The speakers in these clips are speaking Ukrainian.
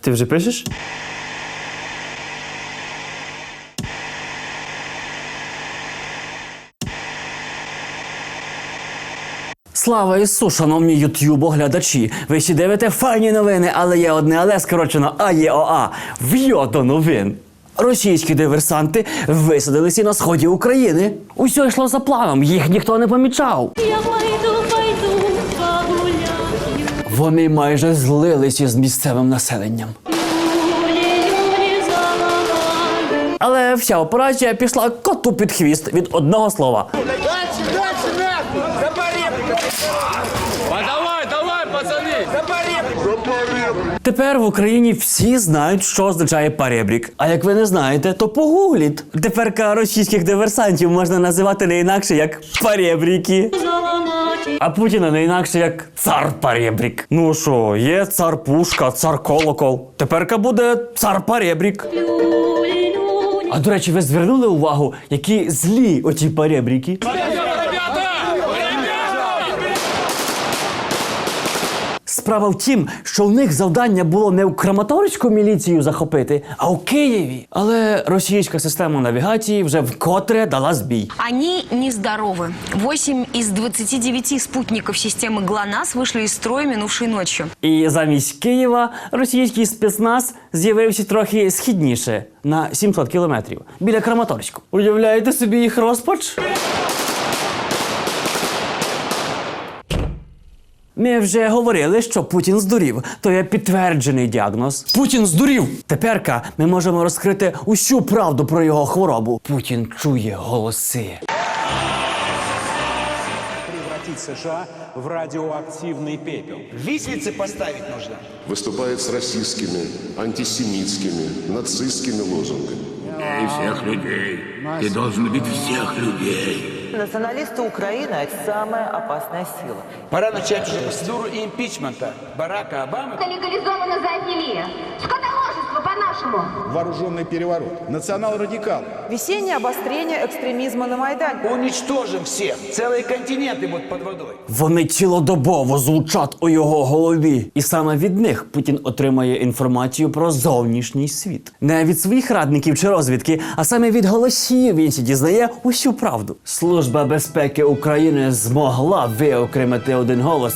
Ти вже пишеш? Слава Ісу, шановні ютуб-оглядачі! Ви ще дивите файні новини, але є одне але скорочено АЄОА. В'йо до новин. Російські диверсанти висадилися на сході України. Усе йшло за планом, їх ніхто не помічав. Я пойду, пойду погуляю. Вони майже злилися з місцевим населенням. Але вся операція пішла коту під хвіст від одного слова. Дальше, дальше, нахуй! Тепер в Україні всі знають, що означає паребрік. А як ви не знаєте, то погугліть. Теперка російських диверсантів можна називати не інакше як паребріки. А Путіна не інакше як цар паребрік. Ну що, є цар пушка, цар колокол. Теперка буде цар паребрік. А до речі, ви звернули увагу, які злі оті паребріки? Справа в тім, що в них завдання було не в Краматорську міліцію захопити, а у Києві. Але російська система навігації вже вкотре дала збій. Они нездоровы. 8 из 29 спутников системы ГЛОНАСС вышли из строя минувшей ночью. І замість Києва російський спецназ з'явився трохи східніше на 700 кілометрів біля Краматорську. Уявляєте собі їх розпач? Ми вже говорили, що Путін здурів. То є підтверджений діагноз. Путін здурів. Теперка ми можемо розкрити усю правду про його хворобу. Путін чує голоси. превратить США в радиоактивный пепел. Виселицы поставить нужно. выступает с расистскими, антисемитскими, нацистскими лозунгами. И всех людей. Ты должен любить всех людей. Националисты Украины – это самая опасная сила. Пора начать уже процедуру импичмента Барака Обамы. легализована зоофилия. Скотоложество по-нашему. Вооруженный переворот. Национал-радикалы. Весеннее обострение экстремизма на Майдане. Уничтожим всех. Целые континенты будут под водой. Вони цілодобово звучать у його голові, і саме від них Путін отримає інформацію про зовнішній світ. Не від своїх радників чи розвідки, а саме від голосів він сі дізнає усю правду. Служба безпеки України змогла виокремити один голос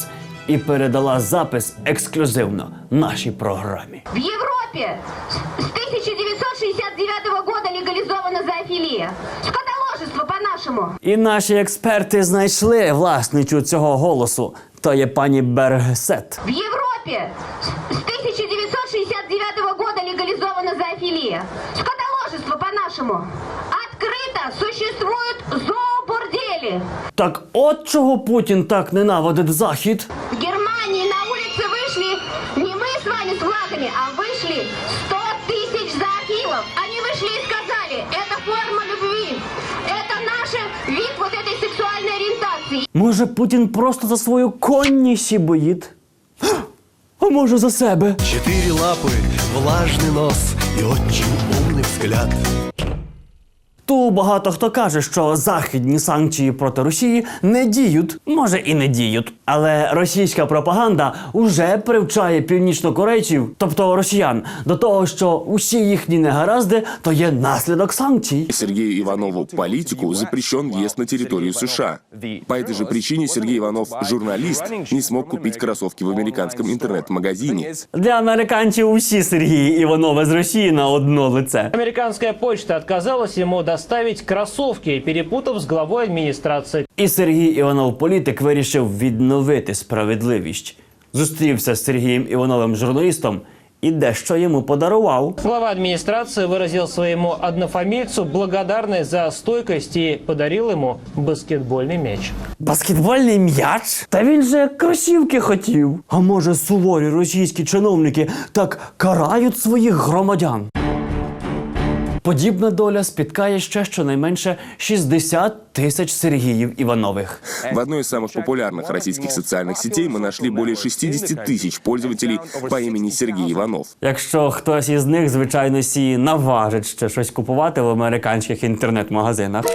і передала запис ексклюзивно нашій програмі. В Европе с 1969 года легализована зоофилия. Скотоложество по-нашему. І наші експерти знайшли власницю цього голосу. То є пані Бергсет. В Европе с 1969 года легализована зоофилия. Скотоложество по-нашему. Открыто существуют зообордели. Так от чого Путін так ненавидить захід. В Германии на улице вышли не мы с вами с флагами, а вышли 100 тысяч зоофилов. Они вышли и сказали, это форма любви. Это наш вид вот этой сексуальной ориентации. Може, Путін просто за свою коннісі боїть? А може за себе? Четыре лапы, влажный нос и очень умный взгляд. Ту багато хто каже, що західні санкції проти Росії не діють, може і не діють. Але російська пропаганда уже привчає північнокорейців, тобто росіян, до того, що усі їхні негаразди то є наслідок санкцій. Сергею Иванову, политику, запрещен въезд на территорию США. По этой же причине Сергей Иванов, журналист, не смог купить кроссовки в американском интернет-магазине. Для американців усі Сергії Іванови з Росії на одно лице. Американская почта отказалась ему доставить кроссовки, перепутав с главой администрации. І Сергій Іванов політик вирішив відновити справедливість. Зустрівся з Сергієм Івановим журналістом і дещо йому подарував. Глава администрации выразил своему однофамильцу благодарность за стойкость и подарил ему баскетбольный мяч. Баскетбольний м'яч? Та він же кросівки хотів. А може, суворі російські чиновники так карають своїх громадян? Подібна доля спіткає ще щонайменше 60 тисяч Сергіїв Іванових. В одной из самых популярных российских социальных сетей мы нашли более 60 тысяч пользователей по имени Сергей Иванов. Якщо хтось із них, звичайно, сі наважить ще щось купувати в американських інтернет-магазинах.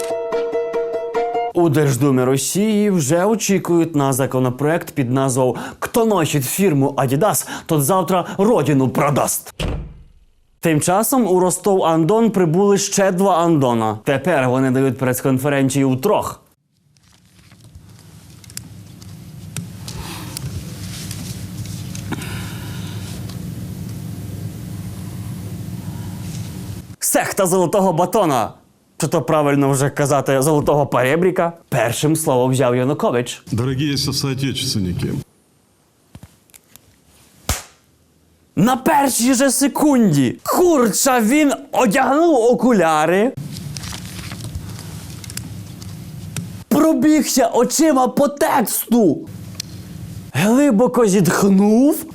У Держдумі Росії вже очікують на законопроект під назвою Хто носить фірму Adidas, тот завтра родину продасть. Тим часом у Ростов-Андон прибули ще два Андона. Тепер вони дають прес-конференцію у трьох. Секта золотого батона. Чи то правильно вже казати золотого перебріка? Першим слово взяв Янукович. Дорогие соотечественники, На першій же секунді курча він одягнув окуляри. Пробігся очима по тексту. Глибоко зітхнув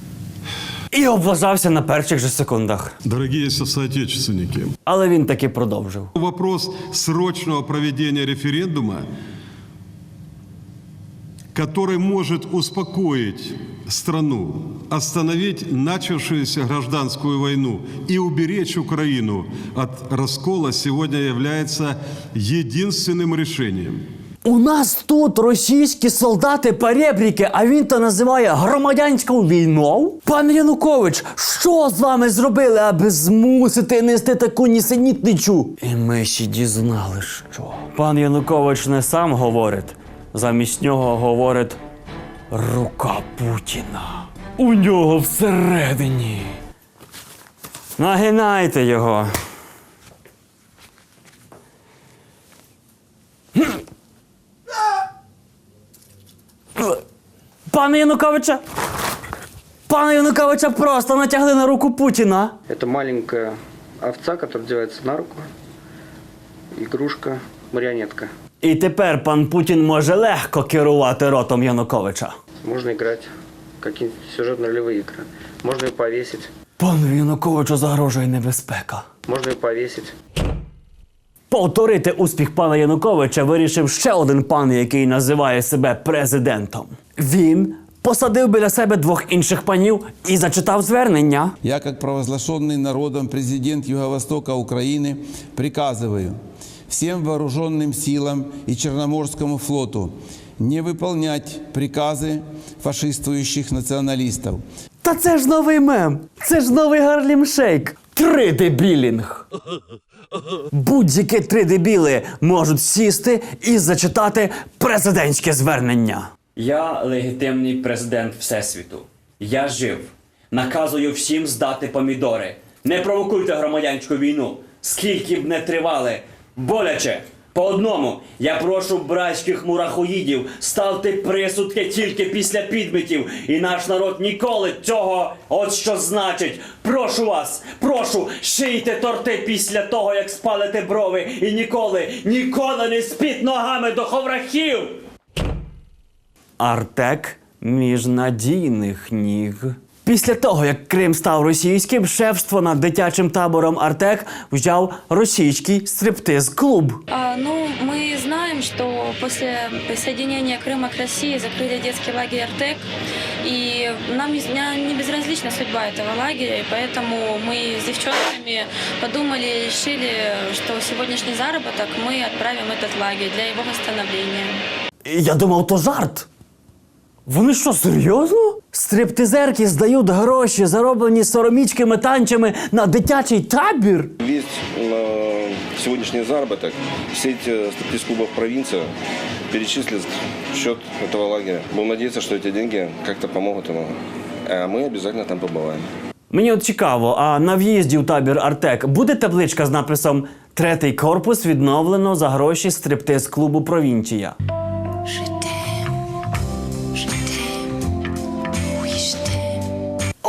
і облажався на перших же секундах. дорогие соотечественники, Але він таки продовжив. вопрос срочного проведения референдума, который может успокоить страну, остановить начавшуюся гражданскую войну и уберечь Украину от раскола, сегодня является единственным решением. У нас тут російські солдати перебріки, а він то називає громадянською війною. Пан Янукович, що з вами зробили, аби змусити нести таку нісенітничу? І ми ще дізнали, що. Пан Янукович не сам говорить, замість нього говорить рука Путіна. У нього всередині. Нагинайте його. Пане Януковича! Пане Януковича просто натягли на руку Путіна. Это маленькая овца, которая одевается на руку. Игрушка, марионетка. І тепер пан Путін може легко керувати ротом Януковича. Можно играть в какие-нибудь сюжетно-ролевые игры. Можно ее повесить. Пану Януковичу загрожує небезпека. Можно ее повесить. Повторити успіх пана Януковича вирішив ще один пан, який називає себе президентом. Він посадив біля себе двох інших панів і зачитав звернення. Я, как провозглашенный народом президент Юго-Востока Украины, приказываю всем вооруженным силам и Черноморскому флоту не выполнять приказы фашистующих националистов. Та це ж новий мем! Це ж новий Гарлім Шейк! Три дебілінг! Будь-які три дебіли можуть сісти і зачитати президентське звернення. Я легітимний президент Всесвіту. Я жив. Наказую всім здати помідори. Не провокуйте громадянську війну. Скільки б не тривали. Боляче. По одному, я прошу братських мурахоїдів, ставте присудки тільки після підбитів, і наш народ ніколи цього, от що значить. Прошу вас, прошу, шийте торти після того, як спалите брови, і ніколи, ніколи не спіть ногами до ховрахів. Артек між надійних ніг. Після того, як Крим став російським, шефство над дитячим табором Артек взяв російський стриптиз-клуб. А, ну, мы знаем, что после присоединения Крыма к России закрыли детский лагерь «Артек», и нам не, не- не безразлична судьба этого лагеря, и поэтому мы с девчонками подумали и решили, что сегодняшний заработок мы отправим в этот лагерь для его восстановления. Я думав, то жарт. Вони що, серйозно? Стриптизерки здають гроші, зароблені соромічкими танчами на дитячий табір. Весь э, сегодняшний заработок все эти стриптиз-клубов провинции перечислят в счет этого лагеря. Будем надеяться, что эти деньги как-то помогут ему. А мы обязательно там побываем. Мені от цікаво, а на в'їзді в табір Артек буде табличка з написом Третій корпус відновлено за гроші стриптиз-клубу Провінція.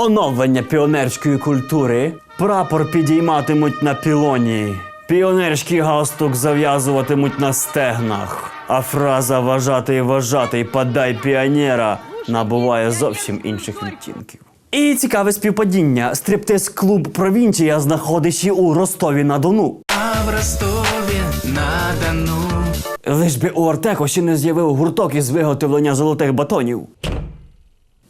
Оновлення піонерської культури. Прапор підійматимуть на пілоні. Піонерський галстук зав'язуватимуть на стегнах. А фраза вважати вважати подай піонера набуває зовсім інших відтінків. І цікаве співпадіння. Стриптиз-клуб Провінція знаходиться у Ростові на Дону. А в Ростові на Дону Лиш би у Артеко ще не з'явив гурток із виготовлення золотих батонів.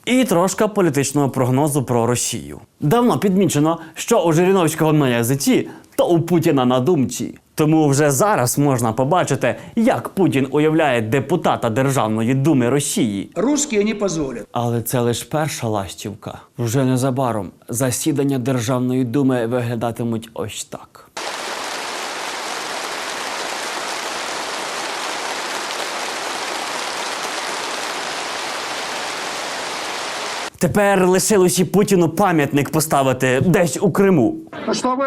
І трошка політичного прогнозу про Росію. Давно підмічено, що у Жириновського на язиці, то у Путіна на думці. Тому вже зараз можна побачити, як Путін уявляє депутата Державної думи Росії. Русские не позволят. Але це лише перша ластівка. Вже незабаром засідання Державної думи виглядатимуть ось так. Тепер лишилось і Путіну пам'ятник поставити десь у Криму. чтобы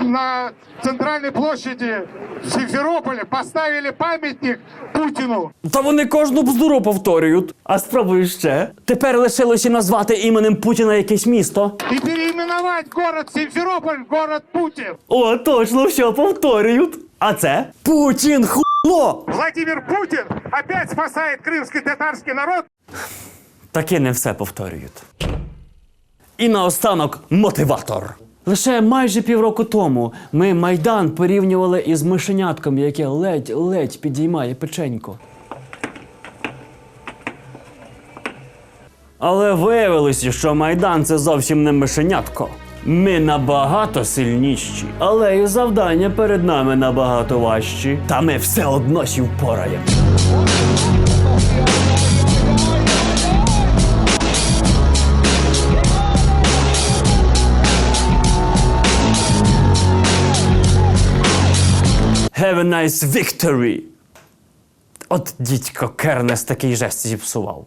на центральной площади в поставили памятник Путину. Та вони кожну бздуру повторюють. А спробуй ще. Тепер лишилося назвати іменем Путіна якесь місто. И переименовать город Симферополь в город Путин. О, точно, все повторюють. А це Путін хуйло! Владимир Путин опять спасает крымский татарский народ. Таки не все повторюють. І наостанок мотиватор. Лише майже півроку тому ми Майдан порівнювали із мишенятком, яке ледь-ледь підіймає печенько. Але виявилося, що Майдан це зовсім не мишенятко. Ми набагато сильніші, але і завдання перед нами набагато важчі. Та ми все одно сі впораємо. Have a nice victory! От дідько Кернес такий жест зіпсував.